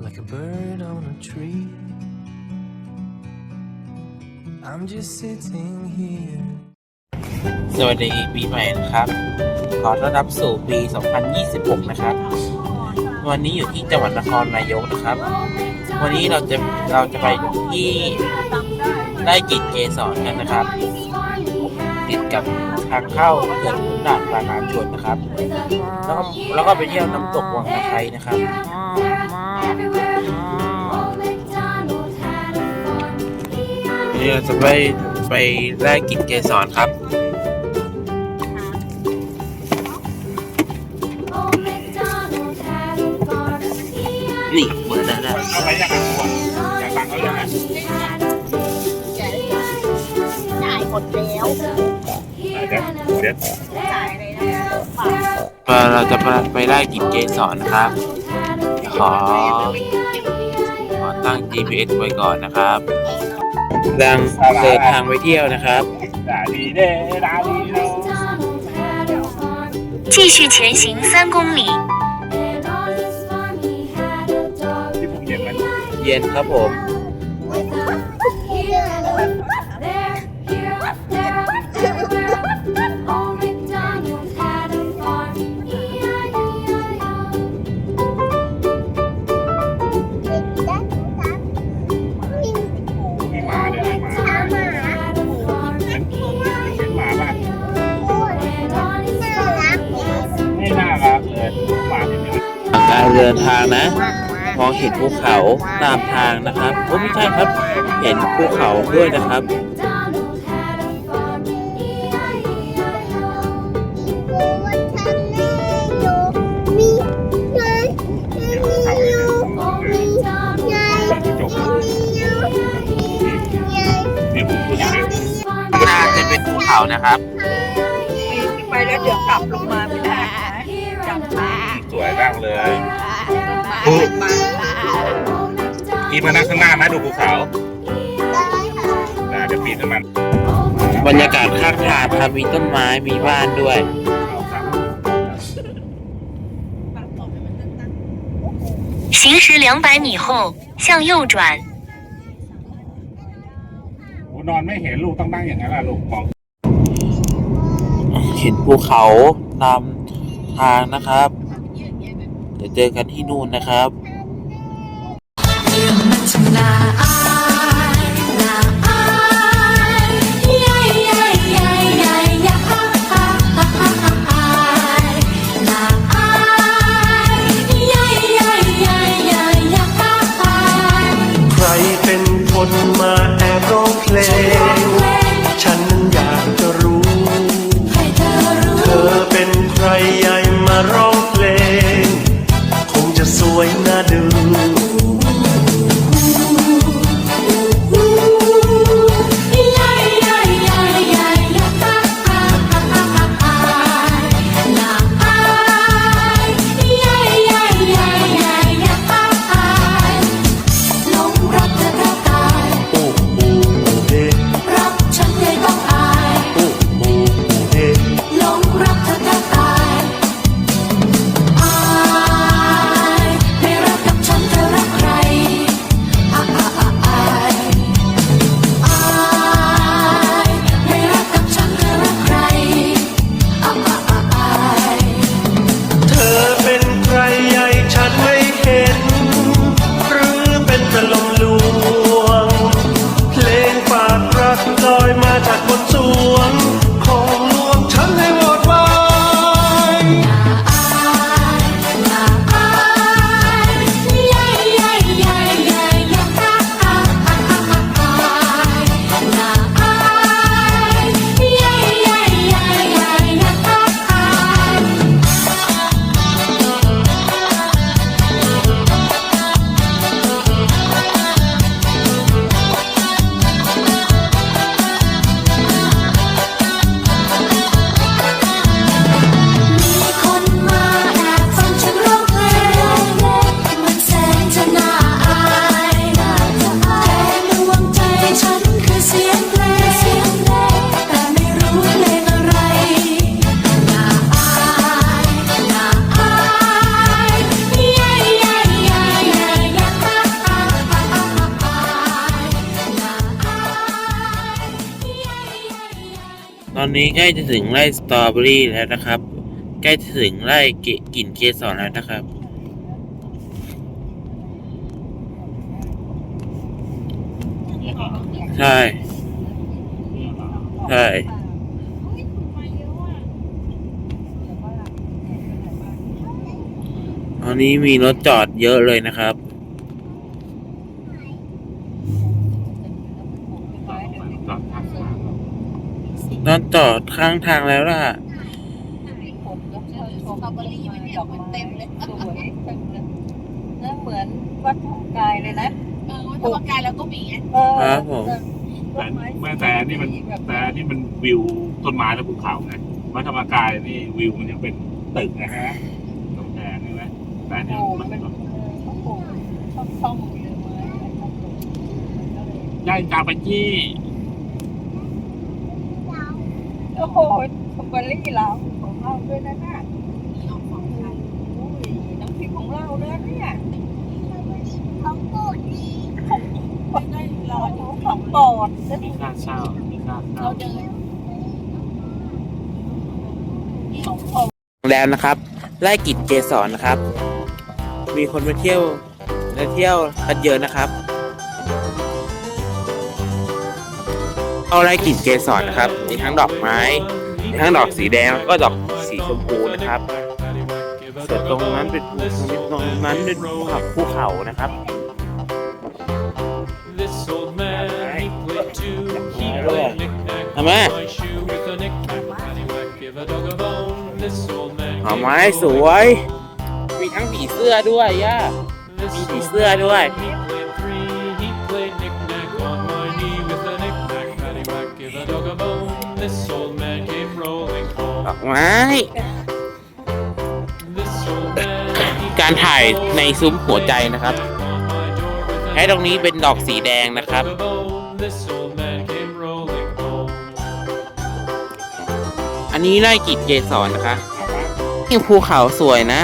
like a bird on a tree. I'm just sitting here. สวัสดีปีใหม่นะครับ ขอต้อนรับสู่ปี 2026 นะครับ วันนี้อยู่ที่จังหวัดนครนายกนะครับ วันนี้เราจะเราจะไปที่ได้กิจเกสรกันนะครับ ติดกับทางเข้าเขื่อนขุนด่านปราการชนนะครับ แล้วก็แล้วก็ไปเที่ยวน้ำตกวังตะไคร้นะครับ เราจะไปไปแลกกิจเกสรครับ นี่เปิดได้แล้วเอาไปจากไหนก่อนอยากฟังเขายังไงจ่ายหมดแล้วเดี๋ยวเดี๋ยวจ่ายเลยนะฝากก็เราจะไปไล่กิจเกสรนะครับ ขอ ขอตั้ง GPS ไว้ก่อนนะครับกำลังเดินทางไปเที่ยวนะครับ ด่าดีเด้ด่าดีเนาะ 继续前行三公里， ที่ผมเย็นมัน เย็นครับผม มี เดินทางนะ มองเห็นภูเขาตามทางนะครับโอ้ไม่ใช่ครับ เห็นภูเขาด้วยนะครับเขาเลยเนี่ยจบนี่ผมพูดอย่างนี้น่าจะเป็นภูเขานะครับไปแล้วเดี๋ยวกลับลงมาไม่ได้กลับมาสวยมากเลย มา พี่มานั่งข้างหน้าไหมดูภูเขาอ่าเดี๋ยวปีนขึ้นมา บรรยากาศข้างทางครับมีต้นไม้มีบ้านด้วย เอาครับ 行驶两百米后向右转， โอ้นอนไม่เห็นลูกต้องนั่งอย่างนั้นแหละลูกมอง เห็นภูเขานำทางนะครับ เดี๋ยวเจอกันที่นู่นนะครับ นนี้ใกล้จะถึงไร่สตรอเบอรี่แล้วนะครับ ใกล้จะถึงไร่เกกลิ่นเกสรแล้วนะครับใช่ใช่ตอนนี้มีรถจอดเยอะเลยนะครับ จอดทางทาง รถจอดข้างทางแล้วล่ะสตรอเบอรี่มันดอกมันเต็มเลยสวยจังเลยแล้วเหมือนวัดธรรมกายเลยนะ เออวัดธรรมกายแล้วก็มีไงเออครับผม แต่แม่แต่นี่มันแต่นี่มันวิวต้นไม้และภูเขาไงวัดธรรมกายนี่วิวมันยังเป็นตึกนะฮะกำแพงใช่ไหมแต่โอ้เนี่ยมัมันนเป็นเขาปลูกช่องช่องๆเลยไม้อะไรช่องปลูกก็เลยย่ายจาไปจี้ โอ้โหสตรอเบอรี่เราของเราด้วยนะน่ะมีออกสองคันโอ้ยน้ำพริกของเราเลยเนี่ยเขาพูดดีของได้เราของโปรดนะมีค่าเช่ามีค่าเช่าเราเดินของโปรดแล้วนะครับไล่กิจเกสรนะครับ มีคนมาเที่ยวมาเที่ยวกันเยอะนะครับ เอาไล่กิจเกสรนะครับ มีทั้งดอกไม้ มีทั้งดอกสีแดงแล้วก็ดอกสีชมพูนะครับส่วนตรงนั้นเป็นภูตรงนั้นเป็นภูเขาภูเขานะครับ This old man, he played two. He Yeah. played knick-knack Come on. on my shoe with a knick-knack, paddywhack, give a dog a bone. This old man ดอก came ไม้ rolling สวย มีทั้งผีเสื้อด้วยย่า This มีผี old เสื้อด้วย rolling ดอกไม้การถ่ายในซุ้มหัวใจนะครับ ให้ตรงนี้เป็นดอกสีแดงนะครับ อันนี้ไล่กิจเกสรนะคะนี่ภูเขาสวยนะ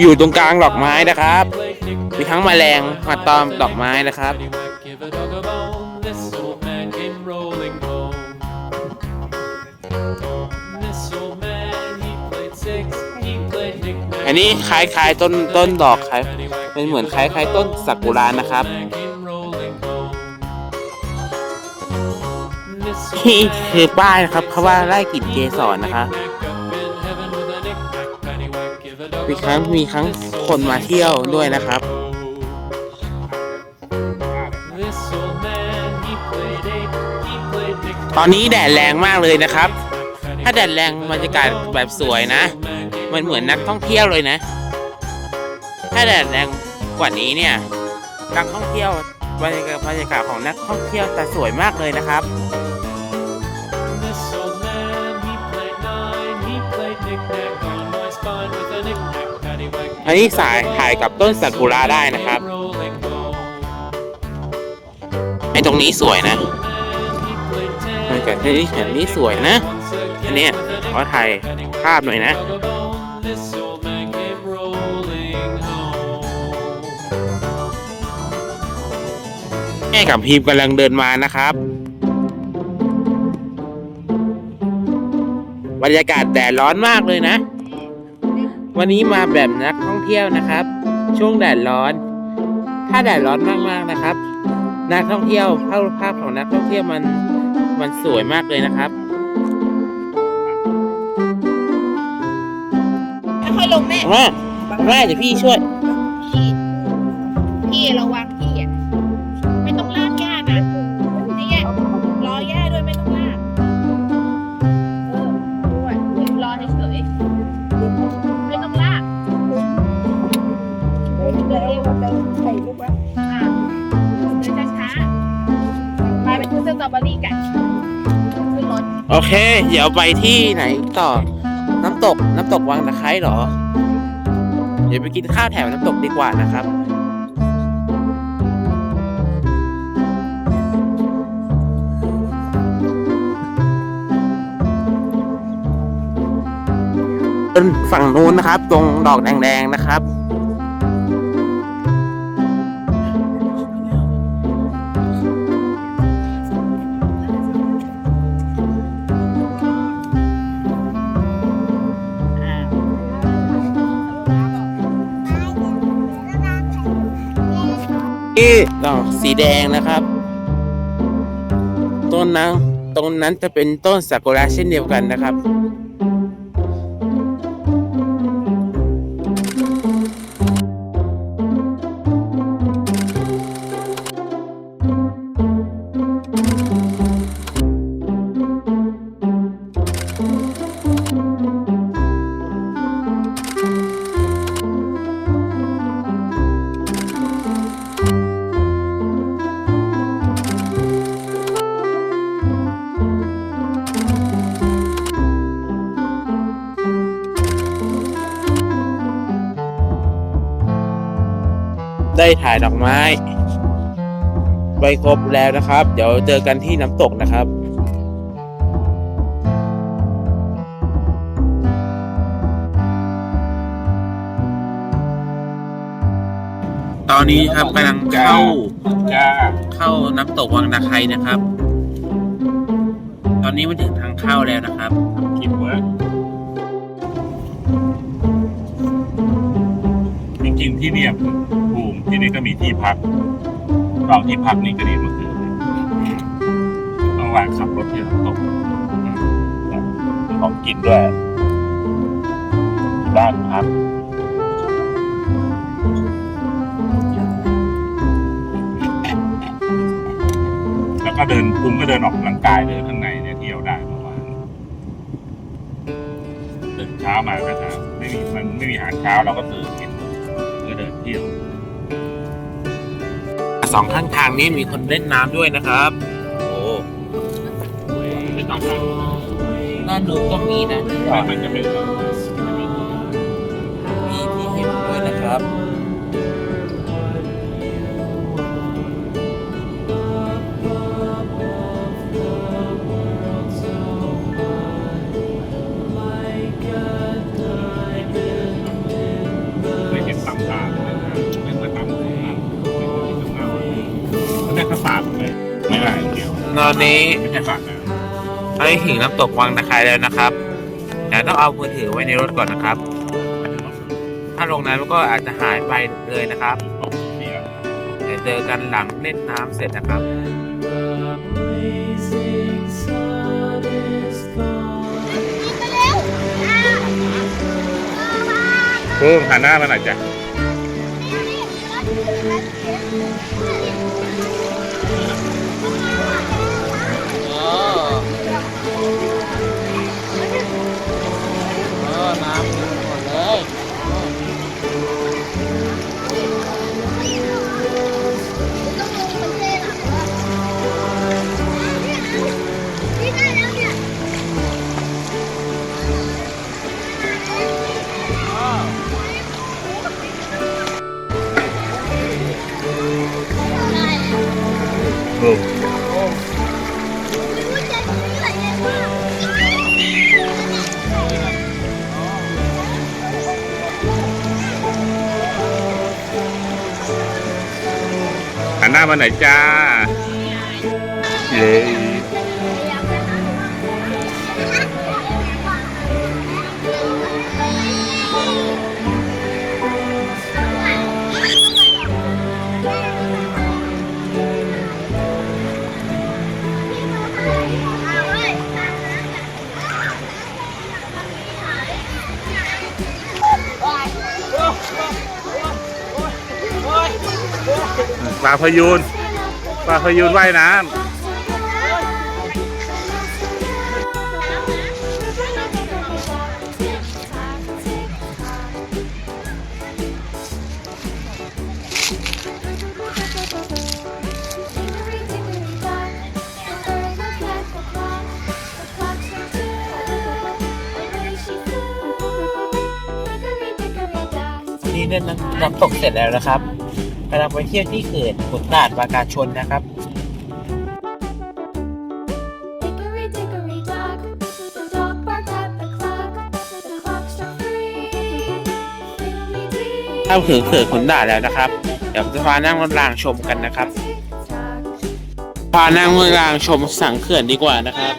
อยู่ตรงกลางดอกไม้นะครับ มีทั้งแมลงมาตอมดอกไม้นะครับ อันนี้คล้ายๆต้นต้นดอกคล้ายเป็นเหมือนคล้ายๆต้นซากุระนะครับ Man came rolling home. This old นี่คือป้ายนะครับเขาว่าไล่กลิ่นเกสรนะคะมีครั้งมีครั้งคนมาเที่ยวด้วยนะครับตอนนี้แดดแรงมากเลยนะครับ ถ้าแดดแรงบรรยากาศแบบสวยนะ มันเหมือนนักท่องเที่ยวเลยนะ ถ้าแดดแรงกว่านี้เนี่ยนักท่องเที่ยวบรรยากาศบรรยากาศของนักท่องเที่ยวจะสวยมากเลยนะครับ อันนี้สายถ่ายกับต้นซากุระได้นะครับ ไอ้ตรงนี้สวยนะ Man, he played บรร ten. ยากาศที่เห็นนี่สวยนะ อันเนี้ยขอถ่ายภาพหน่อยนะ กับพีมกำลังเดินมานะครับ บรรยากาศแดดร้อนมากเลยนะ วันนี้มาแบบนักท่องเที่ยวนะครับ ช่วงแดดร้อน ถ้าแดดร้อนมากๆนะครับ นักท่องเที่ยวภาพภาพของนักท่องเที่ยวมันมันสวยมากเลยนะครับค่อยๆลงแม่แม่แม่เดี๋ยวพี่ช่วย พี่ พี่ระวัง เคเดี๋ยวไปที่ไหนต่อ น้ำตก น้ำตกวังตะไคร้เหรอ เดี๋ยวไปกินข้าวแถวน้ำตกดีกว่านะครับ ฝั่งนู้นนะครับ ตรงดอกแดงๆนะครับ กสีแดงนะครับ ต้นนั้นตรงนั้นจะเป็นต้นซากุระเช่นเดียวกันนะครับ ได้ถ่ายดอกไม้ไปครบแล้วนะครับ เดี๋ยวเจอกันที่น้ำตกนะครับตอนนี้ครับกำลังเข้าจ้าเข้าน้ำตกวังนาไคนะครับ ตอนนี้มาถึงทางเข้าแล้วนะครับคลิปเวิร์กจริงๆที่เนี่ยภูมิ ที่นี่ก็มีที่พักลองที่พักนี่ก็ดีมื่อคืนเลยเมื่อวานขับรถที่น้ำตกมีของกินด้วยมีบ้านพักแล้วก็เดินภูมิก็เดินออกกำลังกายเดินข้างในเนี่ยเที่ยวได้เมื่อวานตื่นเช้ามาก็จะไม่มีมันไม่มีอาหารเช้าเราก็ตื่นกินก็เดินเที่ยว สองข้างทางนี้มีคนเล่นน้ำด้วยนะครับ โอ้ไม่ต้องนั่งด้านนู้นก็มีนะ มันจะเป็น ตอนนี้ไม่ใช่ฝาดนะไปถึงน้ำตกวังนาคายแล้วนะครับแต่ต้องเอามือถือไว้ในรถก่อนนะครับ ถ้าลงน้ำก็อาจจะหายไปเลยนะครับตกเดี๋ยวเจอกันหลังเล่นน้ำเสร็จนะครับ เพิ่มหันหน้ามาหน่อยจ้ะ หันหน้ามาหน่อยจ้า เย้ ปลาพยูนปลาพยูนว่ายน้ำนี่เล่นน้ำน้ำตกเสร็จแล้วนะครับำลังไปเที่ยวที่เขื่อนขุนด่านปราการชนนะครับ Hickory dickory dock, the dog barked at the clock. The clock struck three. Fiddly-dee. เข้าถึงเขื่อนขุนด่านแล้วนะครับ เดี๋ยวจะพานั่งรถรางชมกันนะครับ Tick-tock. พานั่งรถรางชมสังเขื่อนดีกว่านะครับ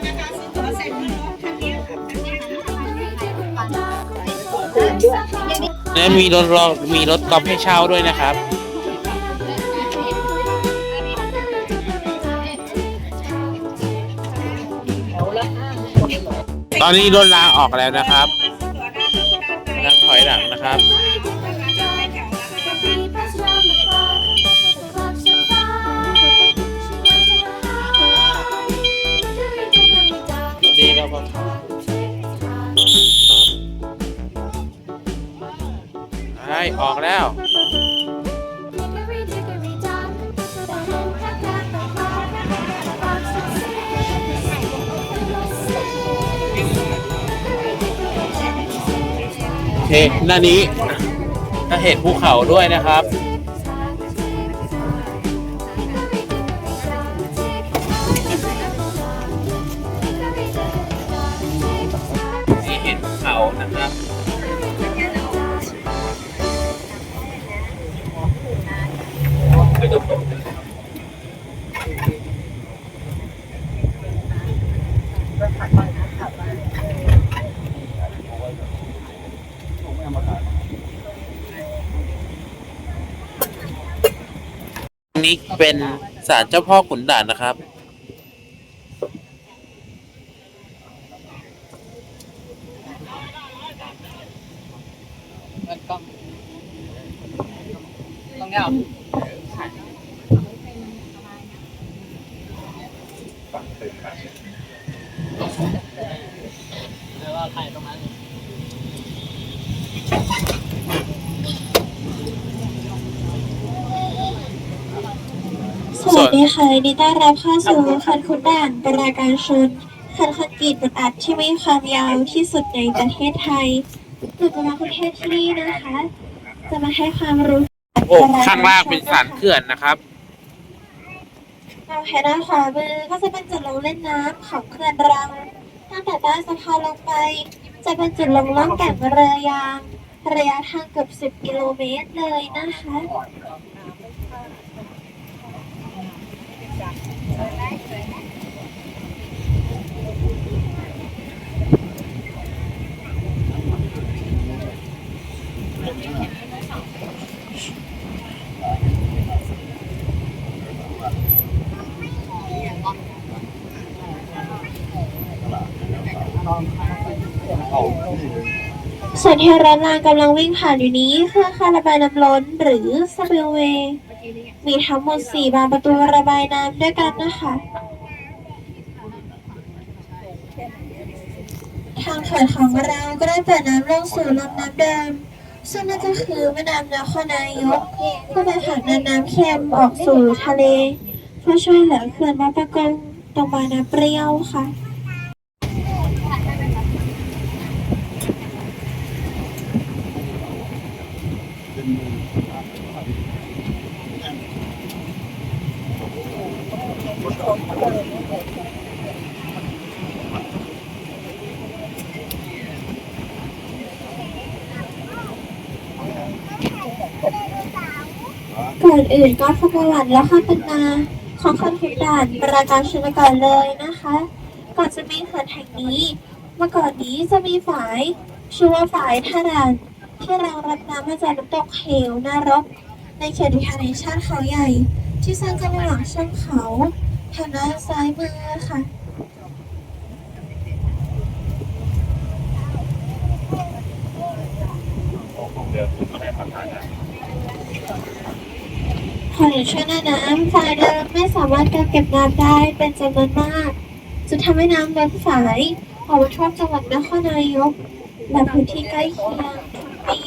และมีรถรอมีรถกอล์ฟให้เช่าด้วยนะครับ อนนี้รถลาออกแล้วนะครับนั่งถอยหลังนะครับดีแล้วครับใช่ออกแล้ว โอเคหน้านี้ก็เห็นภูเขาด้วยนะครับ นี่เป็นศาลเจ้าพ่อขุนด่านนะครับต้องเงาสวัส ดีค่ะยินดีต้อนรับเข้าสู่คันคุณด่านปราการชนคันคอนกรีตบดอัดที่มีความยาวที่สุดในประเทศไทยหนูจะมาประเทศที่นี่นะคะ จะมาให้ความรู้โอ้ข้างล่างเป็นสันเขื่อนนะครับเราแค่ด้านขวามือก็จะเป็นจุดลงเล่นน้ำของเขื่อนรังตั้งแต่ใต้สะพานลงไป จะเป็นจุดลงล่องแก่งเรือยางระยะทางเกือบ 10 กิโลเมตรเลยนะคะ ส่วนที่ร้านรางกำลังวิ่งผ่านอยู่นี้คือคาระบายน้ำล้นหรือสปิลเวย์มีทั้งหมด 4 บานประตูระบายน้ำด้วยกันนะคะ ทางเขื่อนของเราก็ได้เปิดน้ำลงสู่ลำน้ำเดิม ซึ่งนั่นก็คือแม่น้ำนครนายกเพื่อไปผลักดันน้ำเค็มออกสู่ทะเลเพื่อช่วยเหลือเขื่อนมาประกงตรงบางน้ำเปรี้ยวค่ะ ก่ อื่นก็สกประวัติและความเป็นาของคนขุนด่านประการชนก่อนเลยนะคะ ก่อนจะมีเขื่อนแห่งนี้ เมื่อก่อนนี้จะมีฝายชื่อว่าฝายท่าด่านที่รองรับน้ำมาจากน้ำตกเหวนารก ในเขตอุทยานแห่งชาติเขาใหญ่ ที่สร้างกันระหว่างช่องเขาทางด้านซ้ายมือค่ะ ของเดิมก็ได้ประทานนะ พอในช่วงหน้าน้ำฝายเดิมไม่สามารถกักเก็บน้ำได้เป็นจำนวนมากจะทำให้น้ำล้นฝายออกมาท่วมจังหวัดนครนายกและพื้นที่ใกล้เคียงทุกปี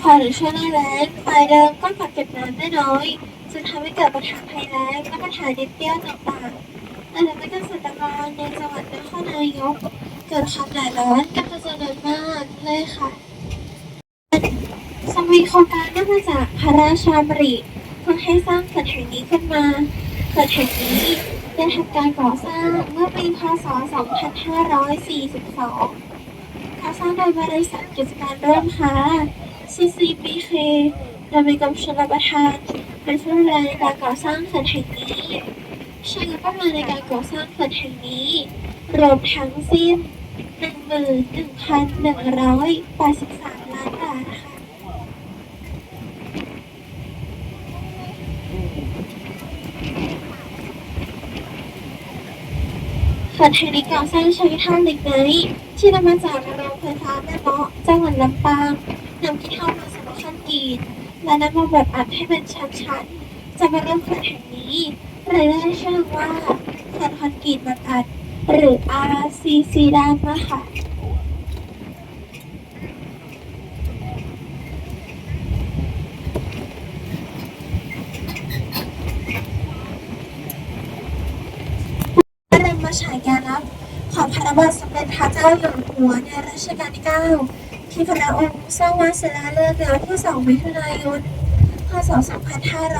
พอถึงช่วงหน้าแล้งฝายเดิมก็กักเก็บน้ำได้น้อยจึงทำให้เกิดปัญหาภัยแล้งและปัญหาดินเปรี้ยวต่างๆและทำให้เกษตรกรในจังหวัดนครนายก เกิดความแดดร้อนกันเป็นจำนวนมากเลยค่ะสมีโครงการเนื่องมาจากพระราชดำริเพื่อให้สร้างเขื่อนแห่งนี้ขึ้นมาเขื่อนแห่งนี้ได้ทำการก่อสร้างเมื่อปีพศ 2542ก่อสร้างโดยบริษัทกิจการร่วมค้า CCBK โดยมีกรมชลประทานเป็นผู้ดูแลการก่อสร้างเขื่อนแห่งนี้ ใช้งบประมาณในการก่อสร้างเขื่อนแห่งนี้ รวมทั้งสิ้น 11,183 ล้านบาทค่ะ เขื่อนแห่งนี้ก่อสร้างใช้ท่าเหล็กไหนที่นำมาจากโรงไฟฟ้าแม่เมาะจังหวัดลำปางนำที่เข้ามาสำหรับนกีดและนำมาบดอัดให้เป็นชั้นๆจะมาเริ่มเขื่อนแห่งนี้ เลยได้ชื่อว่าเขื่อนคอนกีตบดอัดหรือ RCC ด้านนะคะพระบรมฉายาลักษณ์ของพระบาทสมเด็จพระเจ้าอยู่หัวในรัชกาลที่ 9 ที่พระองค์ทรงวางศิลาฤกษ์ในวันที่ 2 มิถุนายน พศ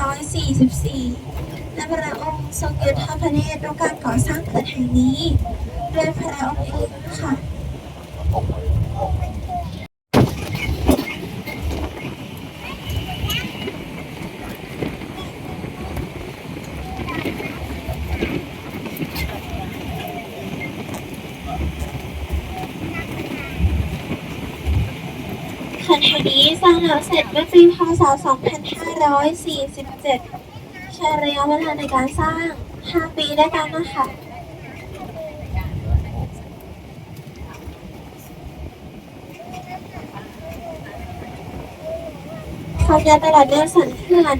2544 และพระองค์ทรงยึดทอดพระเนตรด้วยการก่อสร้างเขื่อนแห่งนี้ด้วยพระองค์เองค่ะ เขื่อนแห่งนี้สร้างแล้ว เสร็จเมื่อปีพศ 2547 ใช้ระยะเวลาในการสร้าง 5 ปีด้วยกันนะคะความยาวตลอดแนวสันเขื่อน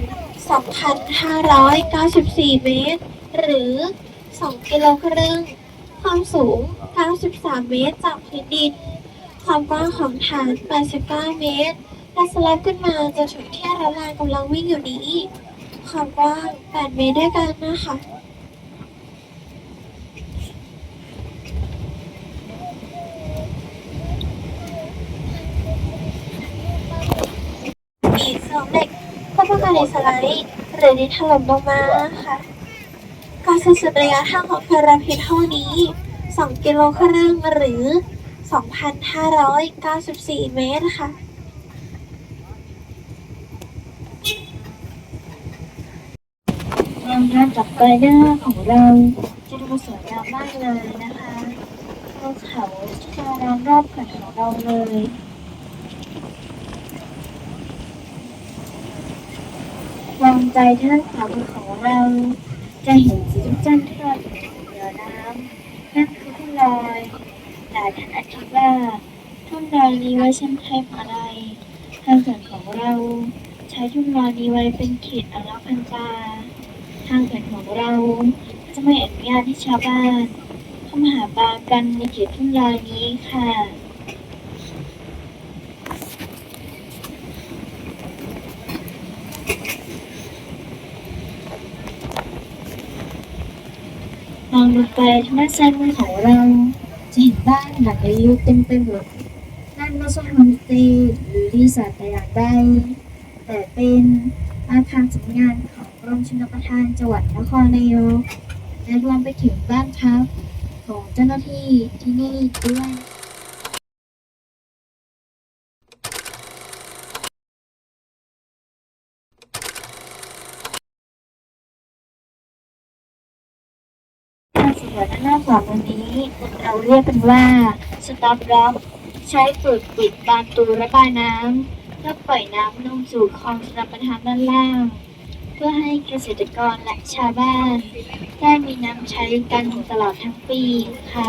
2,594 เมตร หรือ 2 กิโลครึ่ง ความสูง 93 เมตรจากพื้นดิน ความกว้างของฐาน 89 เมตร และสไลด์ขึ้นมาจนถึงที่ระลานกำลังวิ่งอยู่นี้ความกว้าง 8 เมตรด้วยกันนะคะอีกสองเหล็กก็ป้องกันในสไลด์หรือดินถล่มลงมาค่ะการสสุดระยะทางของพาราพิเท่านี้ 2 กิโลครึ่งหรือ 2,594 เมตรค่ะ แนว ทางจากไกด์หน้าของเราจะดูสวยงามมากเลยนะคะภูเขาที่จะล้อมรอบเขื่นของเราเลยมองใจท่านขามือของเรา จะเห็นสีจุ๊จันทร์ที่ลอยอยู่เหนือน้ำนั่นคือทุ่นลอยหลายท่านอาจคิดว่าทุ่นลอยนี้ไว้เช่นไทยอะไรทางเขื่อนของเรา ใช้ทุ่นลอยนี้ไว้เป็นเขตอนุรักษ์พันธุ์ปลา ทางเขื่อนของเรา จะไม่อนุญาตให้ชาวบ้านเข้ามาหาปลากันในเขตทุ่งลอยนี้ค่ะ มองดูไปทางด้านซ้ายมือของเรา จะเห็นบ้านหลังอายุเต็มไปหมดนั่นไม่ใช่โฮมสเตย์หรือรีสอร์ทแต่อย่างใดแต่เป็นอาคารสำนักงานของ กรมชลประทานจังหวัดนครนายกและรวมไปถึงบ้านพักของเจ้าหน้าที่ที่นี่ด้วยการสวจด้านหน้าขวามือนี้เราเรียกกันว่าสต็อปร็อกใช้ฝึกปิดบานตูระบายน้ำเพื่อปล่อยน้ำลงสู่คลองชลประทานด้านล่าง พื่อให้เกษตรกรและชาวบ้าน ได้มีน้ำใช้กันตลอดทั้งปีค่ะ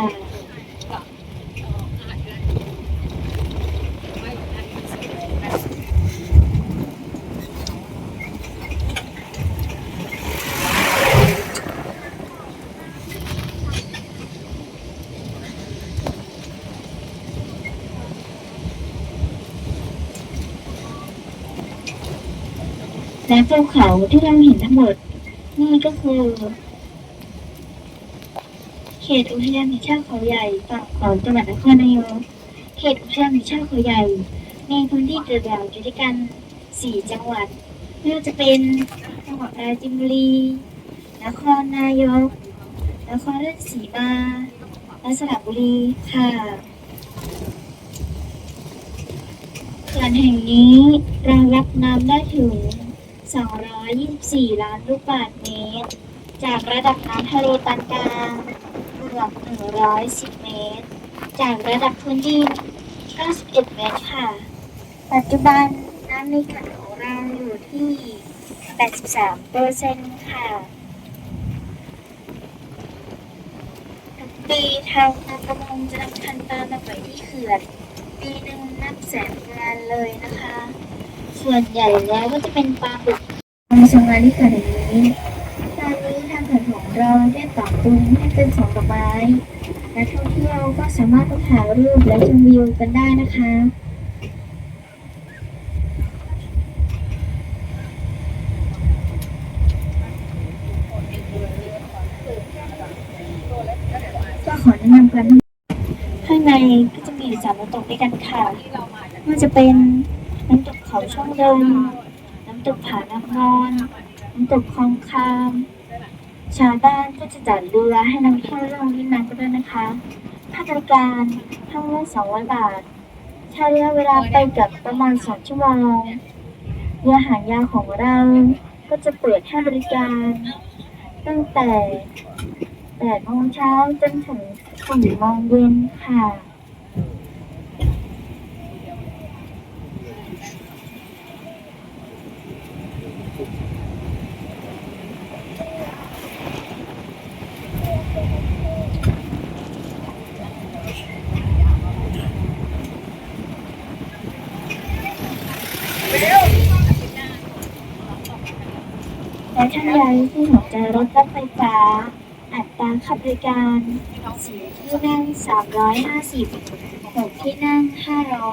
ภูเขาที่เราเห็นทั้งหมด นี่ก็คือ เขตอุทยานแห่งชาติเขาใหญ่ฝั่งของจังหวัดนครนายกเขตอุทยานแห่งชาติเขาใหญ่ในพื้นที่เกิดเหล่าอยู่ด้วยกันสี่จังหวัดไม่ว่าจะเป็นจังหวัดปราจีนบุรีนครนายกนครราชสีมาและสระบุรีค่ะเขื่อนแห่งนี้รองรับน้ำได้ถึง 224 ล้านลูกบาศก์เมตร จากระดับน้ำทะเลปานกลางเกือบ110 เมตร จากระดับพื้นดิน91 เมตรค่ะ ปัจจุบันน้ำในขื่อนของเราอยู่ที่ 83เปอร์เซ็นต์ค่ะปปีทางประมงจะนำคันปลามาปล่อยที่เขื่อน ปีหนึ่งนับแสนงานเลยนะคะ ส่วนใหญ่แล้วก็จะเป็นปลาบึกในสงงานที่เขื่อนแห่งนี้ตอนนี้ทางเขื่อนของเราได้ปรับปรุงให้เป็นสองดอกไม้นักท่องเที่ยวก็สามารถไปถ่ายรูปและชมวิวกันได้นะคะก็ขอแนะนำกันข้างในก็จะมีสามน้ำตกด้วยกันค่ะไม่ว่าจะเป็นน้ำตก เขาช่องเดิมน้ำตกผาน้ำนอนน้ำตกคลองคาม ชาวบ้านก็จะจัดเรือให้นักเที่ยวลงเล่นน้ำกันด้วยนะคะค่าบริการทั้งละสองร้อยบาท ใช้ระยะเวลาไปกับประมาณสองชั่วโมงเรือหางยาวของเราก็จะเปิดให้บริการ ตั้งแต่8โมงเช้าจนถึง4โมงเย็นค่ะ และท่านใดที่สนใจรถรถไฟฟ้า อัตราค่าบริการสี่ที่นั่ง 350หกที่นั่ง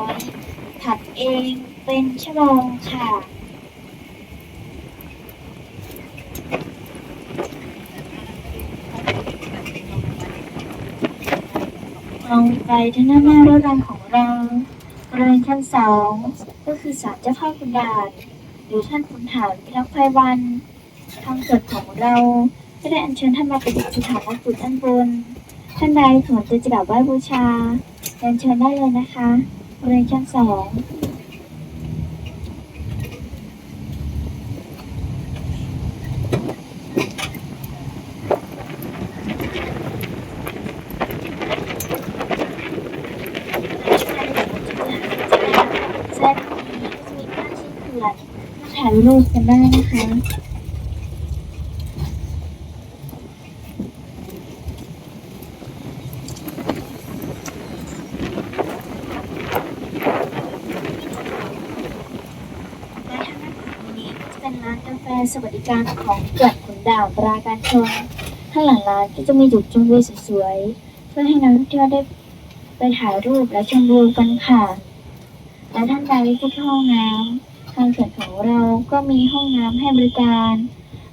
500ผัดเองเป็นชั่วโมงค่ะลงไปที่หน้าหน้ารถรางของเราบริเวณชั้นสองก็คือศาลเจ้าพ่อคุณดาษหรือท่านขุนหารพิทักษ์ไพวันางเกิดของเราก็ได้อัญเชิญท่านมาประดิษฐานณจุดด้านบน ท่านใดสนใจจะกราบไหว้บูชาเรียนเชิญได้เลยนะคะบริเวณชั้นสองแซ่บนี้ก็จะมีผ้าชิ้นเขื่อนมาถ่ายรูปกันได้นะคะทางด้านขวานี้ก็จะเป็นร้านกาแฟ สวัสดิการของเกิดขุนดาวปราการชนข้างหลังร้านก็จะมีจุดชมวิวสวยๆเพื่อให้นักท่องเที่ยวได้ไปถ่ายรูปและชมวิวกันค่ะ และท่านใดที่เข้าห้องน้ำทางเขื่อนของเราก็มีห้องน้ำให้บริการ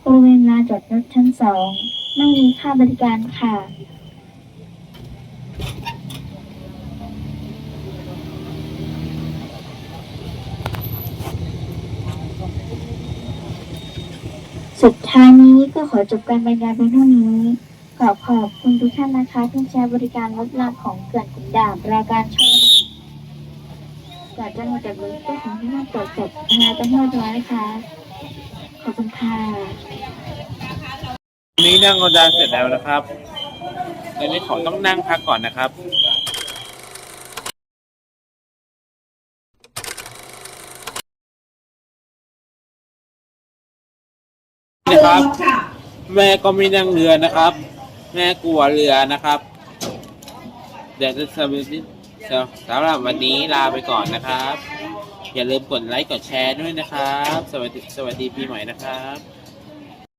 บริเวณลานจอดรถชั้นสองไม่มีค่าบริการค่ะ สุดท้ายนี้ก็ขอจบการบรรยายเพียงเท่านี้ ขอขอบคุณทุกท่านนะคะที่ใช้บริการรถรางของเขื่อนขุนดานรายการชนก่อนจะหมดจากนี้ก็ขอให้ท่านตรวจจบพนาตั้งเท่าด้วยนะคะ ขอบคุณค่ะนนี้นั่งรถดาเสร็จแล้วนะครับในนี้ขอต้องนั่งพักก่อนนะครับ นะครับ แม่ก็ไม่นั่งเรือนะครับ แม่กลัวเรือนะครับ เดี๋ยวจะสำหรับสำหรับวันนี้ลาไปก่อนนะครับ อย่าลืมกดไลค์กดแชร์ด้วยนะครับ สวัสดีสวัสดีปีใหม่นะครับ